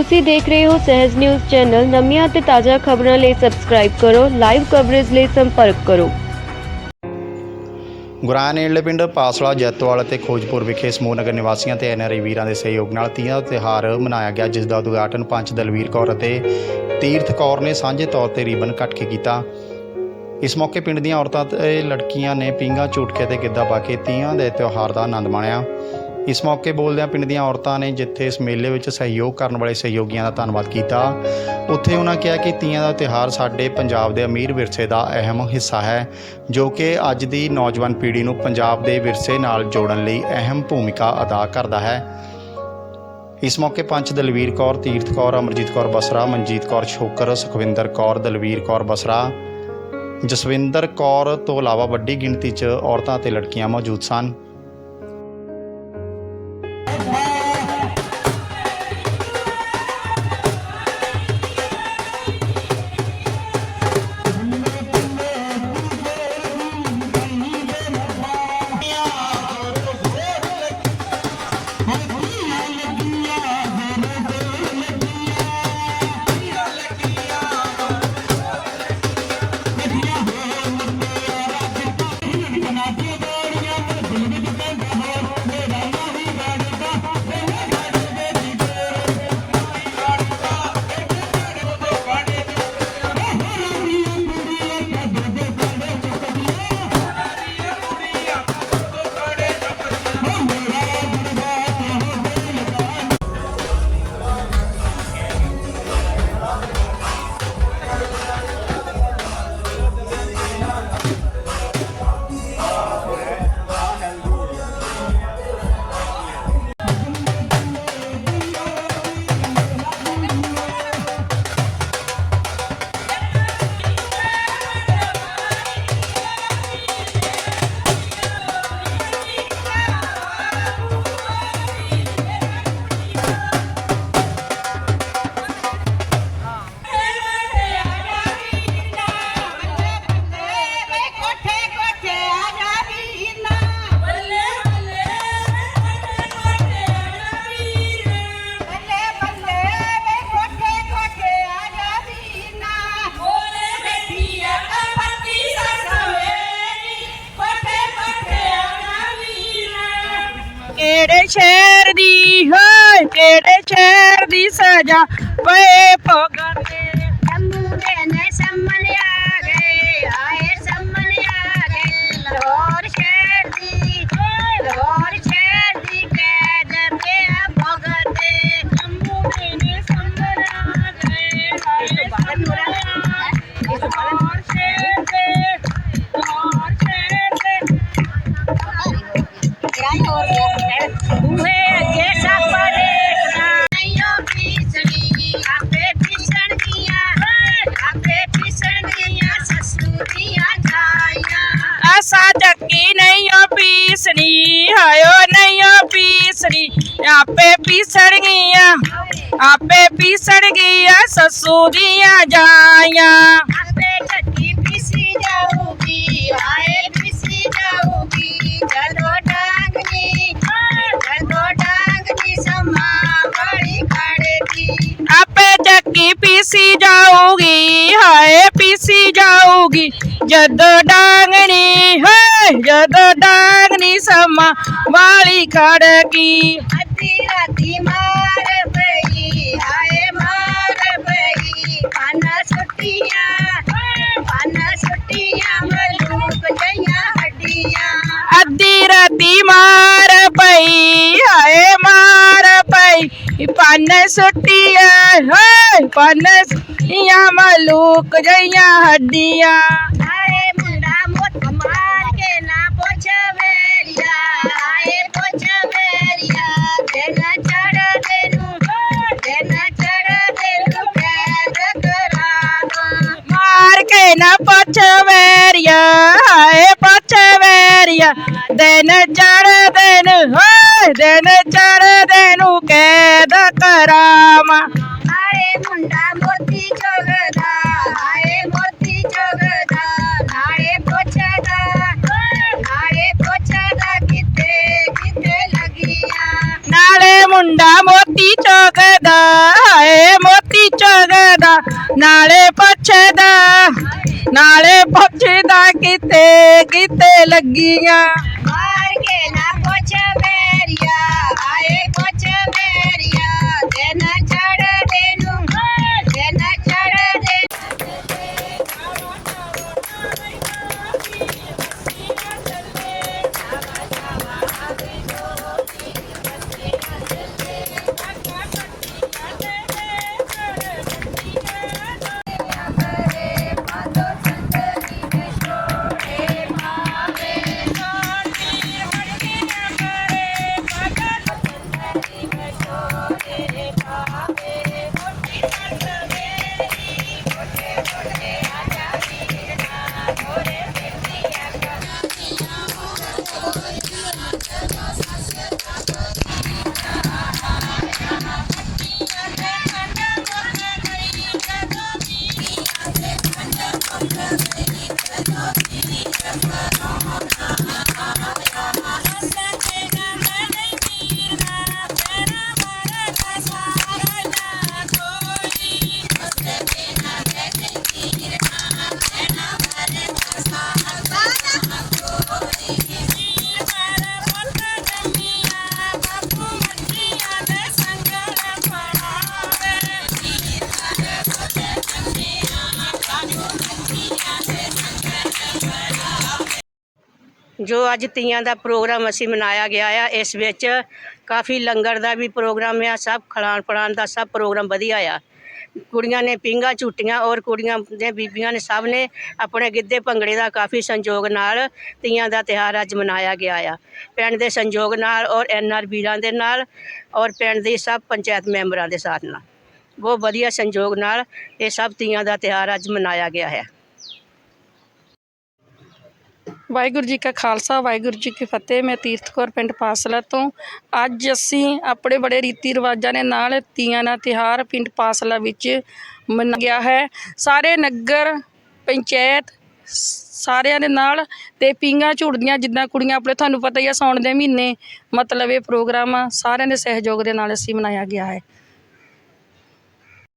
ਤੁਸੀਂ ਦੇਖ ਰਹੇ ਹੋ ਸਹਿਜ ਨਿਊਜ਼ ਚੈਨਲ। ਨਵੀਆਂ ਅਤੇ ਤਾਜ਼ਾ ਖਬਰਾਂ ਲਈ ਸਬਸਕ੍ਰਾਈਬ ਕਰੋ ਲਾਈਵ ਕਵਰੇਜ ਲਈ ਸੰਪਰਕ ਕਰੋ। ਗੁਰਾਂ ਨੇੜਲੇ ਪਿੰਡ ਪਾਸਲਾ, ਜੈਤਵਾਲ ਅਤੇ ਖੋਜਪੁਰ ਵਿਖੇ ਸਮੂਹ ਨਗਰ ਨਿਵਾਸੀਆਂ ਤੇ ਐਨਆਰਆਈ ਵੀਰਾਂ ਦੇ ਸਹਿਯੋਗ ਨਾਲ ਤੀਆਂ ਦਾ ਤਿਉਹਾਰ ਮਨਾਇਆ ਗਿਆ, ਜਿਸ ਦਾ ਉਦਘਾਟਨ ਪੰਚ ਦਲਵੀਰ ਕੌਰ ਅਤੇ ਤੀਰਥ ਕੌਰ ਨੇ ਸਾਂਝੇ ਤੌਰ ਤੇ ਰੀਬਨ ਕੱਟ ਕੇ ਕੀਤਾ। ਇਸ ਮੌਕੇ ਪਿੰਡ ਦੀਆਂ ਔਰਤਾਂ ਤੇ ਲੜਕੀਆਂ ਨੇ ਪੀਂਘਾਂ ਝੂਟਕੇ ਤੇ ਗਿੱਧਾ ਪਾ ਕੇ ਤੀਆਂ ਦੇ ਤਿਉਹਾਰ ਦਾ ਆਨੰਦ ਮਾਣਿਆ। ਇਸ ਮੌਕੇ ਬੋਲਦਿਆਂ ਪਿੰਡ ਦੀਆਂ ਔਰਤਾਂ ਨੇ ਜਿੱਥੇ ਇਸ ਮੇਲੇ ਵਿੱਚ ਸਹਿਯੋਗ ਕਰਨ ਵਾਲੇ ਸਹਿਯੋਗੀਆਂ ਦਾ ਧੰਨਵਾਦ ਕੀਤਾ। ਉੱਥੇ ਉਹਨਾਂ ਕਿਹਾ ਕਿ ਤੀਆਂ ਦਾ ਤਿਉਹਾਰ ਸਾਡੇ ਪੰਜਾਬ ਦੇ ਅਮੀਰ ਵਿਰਸੇ ਦਾ ਅਹਿਮ ਹਿੱਸਾ ਹੈ, ਜੋ ਕਿ ਅੱਜ ਦੀ ਨੌਜਵਾਨ ਪੀੜ੍ਹੀ ਨੂੰ ਪੰਜਾਬ ਦੇ ਵਿਰਸੇ ਨਾਲ ਜੋੜਨ ਲਈ ਅਹਿਮ ਭੂਮਿਕਾ ਅਦਾ ਕਰਦਾ ਹੈ। ਇਸ ਮੌਕੇ ਪੰਚ ਦਲਵੀਰ ਕੌਰ, ਤੀਰਥ ਕੌਰ, ਅਮਰਜੀਤ ਕੌਰ ਬਸਰਾ, ਮਨਜੀਤ ਕੌਰ ਛੋਕਰ, ਸੁਖਵਿੰਦਰ ਕੌਰ, ਦਲਵੀਰ ਕੌਰ ਬਸਰਾ, ਜਸਵਿੰਦਰ ਕੌਰ ਤੋਂ ਇਲਾਵਾ ਵੱਡੀ ਗਿਣਤੀ 'ਚ ਔਰਤਾਂ ਤੇ ਲੜਕੀਆਂ ਮੌਜੂਦ ਸਨ। ਹੋਏ ਸ਼ਹਿਰ ਦੀ ਸਜਾ? ਪਏ ਭਗਤ ਦੇ। ਜੰਮੂ ਨੇ ਸੰਮਨ ਆਪੇ ਪੀਸਣ ਗਈਆਂ ਆਪੇ ਪੀਸਣ ਗਈਆਂ ਸੱਸੂ ਦੀਆਂ ਜਾਈਆਂ। ਆਪੇ ਚੱਕੀ ਪੀਸੀ ਜਾਊਗੀ ਆਏ ਪੀਸੀ ਜਾਊਗੀ ਜਦੋਂ ਡਾਂਗਨੀ ਜਦੋਂ ਡਾਂਗਨੀ ਸਮਾ ਬੜੀ ਖੜੇਗੀ ਆਪੇ ਚੱਕੀ ਪੀਸੀ ਜਾਊਗੀ ਹਾਏ ਪੀਸੀ ਜਾਊਗੀ ਜਦੋਂ ਡਾਂਗਣੀ ਵਾਲੀ ਖੜਕੀ ਅੱਧੀ ਰਾਤੀ ਮਾਰ ਪਈ ਆਏ ਮਾਰ ਪਈ। ਪਾਨਾ ਸੁੱਟੀਆਂ ਪਾਨਾ ਸੁੱਟੀਆਂ ਮਲੂਕ ਜਈਆਂ ਹੱਡੀਆਂ। ਅੱਧੀ ਰਾਤੀ ਮਾਰ ਪਈ ਹਾਏ ਮਾਰ ਪਈ। ਪੰਨ ਸੁੱਟੀਆਂ ਹੋਏ ਪੰਨ ਸੁੱਟੀਆਂ ਮਲੂਕ ਜਈਆਂ ਹੱਡੀਆਂ। ਪੁੱਛ ਵੈਰੀਆ ਹਾਏ ਪੁੱਛ ਵੈਰੀਆ ਦਿਨ ਚੜ੍ਹਦੇ ਨੂੰ ਹੋਏ ਦਿਨ ਚੜ੍ਹਦੇ ਨੂੰ ਕੈਦ ਆਏ ਮੁੰਡਾ ਮੋਤੀ ਚੋਗਦਾ ਆਏ ਮੋਤੀ ਚੋਗਦਾ ਨਾਲੇ ਪੁੱਛਦਾ ਨਾਲੇ ਪੁੱਛਦਾ ਕਿਤੇ ਕਿਤੇ ਲੱਗੀਆਂ। ਨਾਲੇ ਮੁੰਡਾ ਮੋਤੀ ਚੋਕਦਾ ਹਾਏ ਮੋਤੀ ਚਗਦਾ ਨਾਲੇ ਪੁੱਛਦਾ। ਨਾਲੇ ਪੁੱਛਦਾ ਕਿਤੇ ਕਿਤੇ ਲੱਗੀਆਂ। ਜੋ ਅੱਜ ਤੀਆਂ ਦਾ ਪ੍ਰੋਗਰਾਮ ਅਸੀਂ ਮਨਾਇਆ ਗਿਆ ਆ, ਇਸ ਵਿੱਚ ਕਾਫੀ ਲੰਗਰ ਦਾ ਵੀ ਪ੍ਰੋਗਰਾਮ ਆ, ਸਭ ਖਿਲਾਣ ਪੜਾਣ ਦਾ ਸਭ ਪ੍ਰੋਗਰਾਮ ਵਧੀਆ ਆ। ਕੁੜੀਆਂ ਨੇ ਪਿੰਗਾ ਝੂਟੀਆਂ ਔਰ ਕੁੜੀਆਂ ਦੇ ਬੀਬੀਆਂ ਨੇ ਸਭ ਨੇ ਆਪਣੇ ਗਿੱਧੇ ਭੰਗੜੇ ਦਾ ਕਾਫੀ ਸੰਯੋਗ ਨਾਲ ਤੀਆਂ ਦਾ ਤਿਹਾਰ ਅੱਜ ਮਨਾਇਆ ਗਿਆ ਆ। ਪਿੰਡ ਦੇ ਸੰਯੋਗ ਨਾਲ ਔਰ ਐਨਆਰ ਵੀਰਾਂ ਦੇ ਨਾਲ ਔਰ ਪਿੰਡ ਦੀ ਸਭ ਪੰਚਾਇਤ ਮੈਂਬਰਾਂ ਦੇ ਸਾਥ ਨਾਲ। ਬਹੁਤ ਵਧੀਆ ਸੰਯੋਗ ਨਾਲ ਇਹ ਸਭ ਤੀਆਂ ਦਾ ਤਿਹਾਰ ਅੱਜ ਮਨਾਇਆ ਗਿਆ ਹੈ। ਵਾਹਿਗੁਰੂ ਜੀ ਕਾ ਖਾਲਸਾ ਵਾਹਿਗੁਰੂ ਜੀ ਕੀ ਫਤਿਹ। ਮੈਂ ਤੀਰਥ ਕੌਰ ਪਿੰਡ ਪਾਸਲਾ ਤੋਂ। ਅੱਜ ਅਸੀਂ ਆਪਣੇ ਬੜੇ ਰੀਤੀ ਰਿਵਾਜਾਂ ਦੇ ਨਾਲ ਤੀਆਂ ਦਾ ਤਿਹਾਰ ਪਿੰਡ ਪਾਸਲਾ ਵਿੱਚ ਮਨਾਇਆ ਗਿਆ ਹੈ। ਸਾਰੇ ਨਗਰ ਪੰਚਾਇਤ ਸ- ਸਾਰਿਆਂ ਦੇ ਨਾਲ ਤੇ ਪੀਂਘਾਂ ਝੂੜਦੀਆਂ ਜਿੱਦਾਂ ਕੁੜੀਆਂ ਆਪਣੇ ਤੁਹਾਨੂੰ ਪਤਾ ਹੀ ਆ ਸਾਉਣ ਦੇ ਮਹੀਨੇ ਮਤਲਬ ਇਹ ਪ੍ਰੋਗਰਾਮ ਆ, ਸਾਰਿਆਂ ਦੇ ਸਹਿਯੋਗ ਦੇ ਨਾਲ ਅਸੀਂ ਮਨਾਇਆ ਗਿਆ ਹੈ।